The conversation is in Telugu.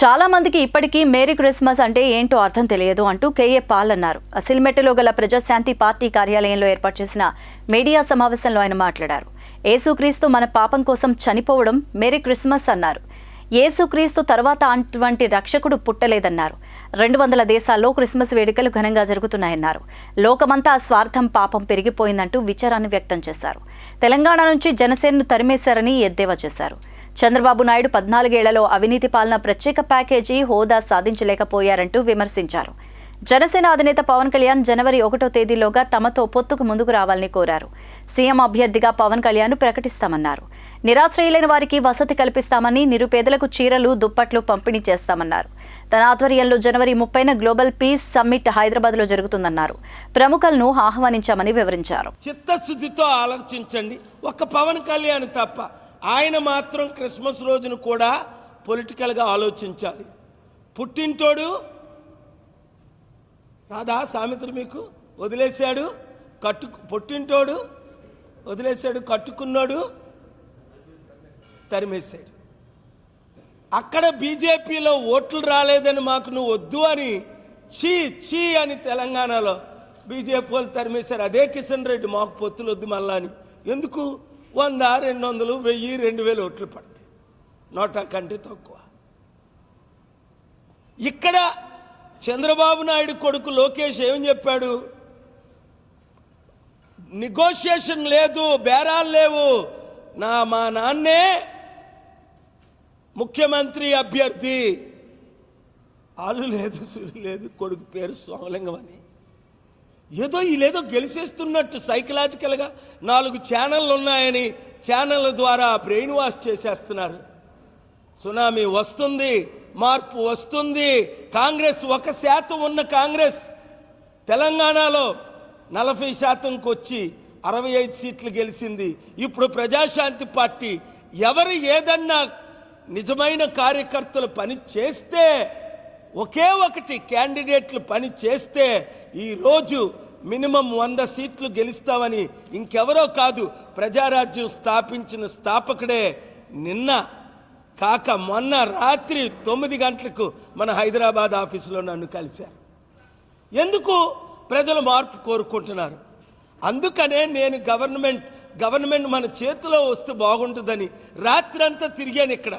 చాలా మందికి ఇప్పటికీ మేరీ క్రిస్మస్ అంటే ఏంటో అర్థం తెలియదు అంటూ కేఏ పాల్ అన్నారు. అసిల్మెట్టలో గల ప్రజాశాంతి పార్టీ కార్యాలయంలో ఏర్పాటు చేసిన మీడియా సమావేశంలో ఆయన మాట్లాడారు. ఏసుక్రీస్తు మన పాపం కోసం చనిపోవడం మేరీ క్రిస్మస్ అన్నారు. ఏసుక్రీస్తు తర్వాత అటువంటి రక్షకుడు పుట్టలేదన్నారు. రెండు వందల దేశాల్లో క్రిస్మస్ వేడుకలు ఘనంగా జరుగుతున్నాయన్నారు. లోకమంతా స్వార్థం పాపం పెరిగిపోయిందంటూ విచారాన్ని వ్యక్తం చేశారు. తెలంగాణ నుంచి జనసేనను తరిమేశారని ఎద్దేవా చేశారు. చంద్రబాబు నాయుడు పద్నాలుగేళ్ళలో అవినీతి పాలన ప్రత్యేక ప్యాకేజీ హోదా సాధించలేకపోయారంటూ విమర్శించారు. జనసేన అధినేత పవన్ కళ్యాణ్ జనవరి ఒకటో తేదీలోగా తమతో పొత్తుకు ముందుకు రావాలని కోరారు. సీఎం అభ్యర్థిగా పవన్ కళ్యాణ్ ప్రకటిస్తామన్నారు. నిరాశ్రయులైన వారికి వసతి కల్పిస్తామని నిరుపేదలకు చీరలు దుప్పట్లు పంపిణీ చేస్తామన్నారు. తన ఆధ్వర్యంలో జనవరి ముప్పైన గ్లోబల్ పీస్ సమ్మిట్ హైదరాబాద్లో జరుగుతుందన్నారు. ప్రముఖులను ఆహ్వానించామని వివరించారు. చిత్తశుద్ధితో ఆలోచించండి. ఒక్క పవన్ కళ్యాణ్ తప్ప ఆయన మాత్రం క్రిస్మస్ రోజును కూడా పొలిటికల్గా ఆలోచించాలి. పుట్టింటోడు రాదా సామెతలు మీకు వదిలేశాడు కట్టు పుట్టింటోడు వదిలేశాడు కట్టుకున్నాడు తరిమేశాడు. అక్కడ బీజేపీలో ఓట్లు రాలేదని మాకు నువ్వు వద్దు అని చీ చీ అని తెలంగాణలో బీజేపీ వాళ్ళు తరిమేశారు. అదే కిషన్ రెడ్డి మాకు పొత్తులు వద్దు మళ్ళా అని. ఎందుకు? వంద రెండు వందలు వెయ్యి రెండు వేలు ఓట్లు పడతాయి. నోటా కంటే తక్కువ. ఇక్కడ చంద్రబాబు నాయుడు కొడుకు లోకేష్ ఏం చెప్పాడు? నెగోషియేషన్ లేదు బేరాలు లేవు. నా మా నాన్నే ముఖ్యమంత్రి అభ్యర్థి. ఆలు లేదు సురు లేదు కొడుకు పేరు సోమలింగం అని. ఏదో వీళ్ళేదో గెలిచేస్తున్నట్టు సైకలాజికల్గా నాలుగు ఛానళ్ళు ఉన్నాయని ఛానళ్ళ ద్వారా బ్రెయిన్ వాష్ చేసేస్తున్నారు. సునామీ వస్తుంది మార్పు వస్తుంది కాంగ్రెస్ ఒక శాతం ఉన్న కాంగ్రెస్. తెలంగాణలో నలభై శాతంకి వచ్చి అరవై ఐదు సీట్లు గెలిచింది. ఇప్పుడు ప్రజాశాంతి పార్టీ ఎవరు ఏదన్నా నిజమైన కార్యకర్తలు పని చేస్తే ఒకే ఒకటి క్యాండిడేట్లు పని చేస్తే ఈరోజు మినిమం వంద సీట్లు గెలుస్తామని ఇంకెవరో కాదు ప్రజారాజ్యం స్థాపించిన స్థాపకుడే నిన్న కాక మొన్న రాత్రి తొమ్మిది గంటలకు మన హైదరాబాద్ ఆఫీసులో నన్ను కలిశారు. ఎందుకు? ప్రజలు మార్పు కోరుకుంటున్నారు. అందుకనే నేను గవర్నమెంట్ గవర్నమెంట్ మన చేతిలో వస్తే బాగుంటుందని రాత్రంతా తిరిగాను ఇక్కడ.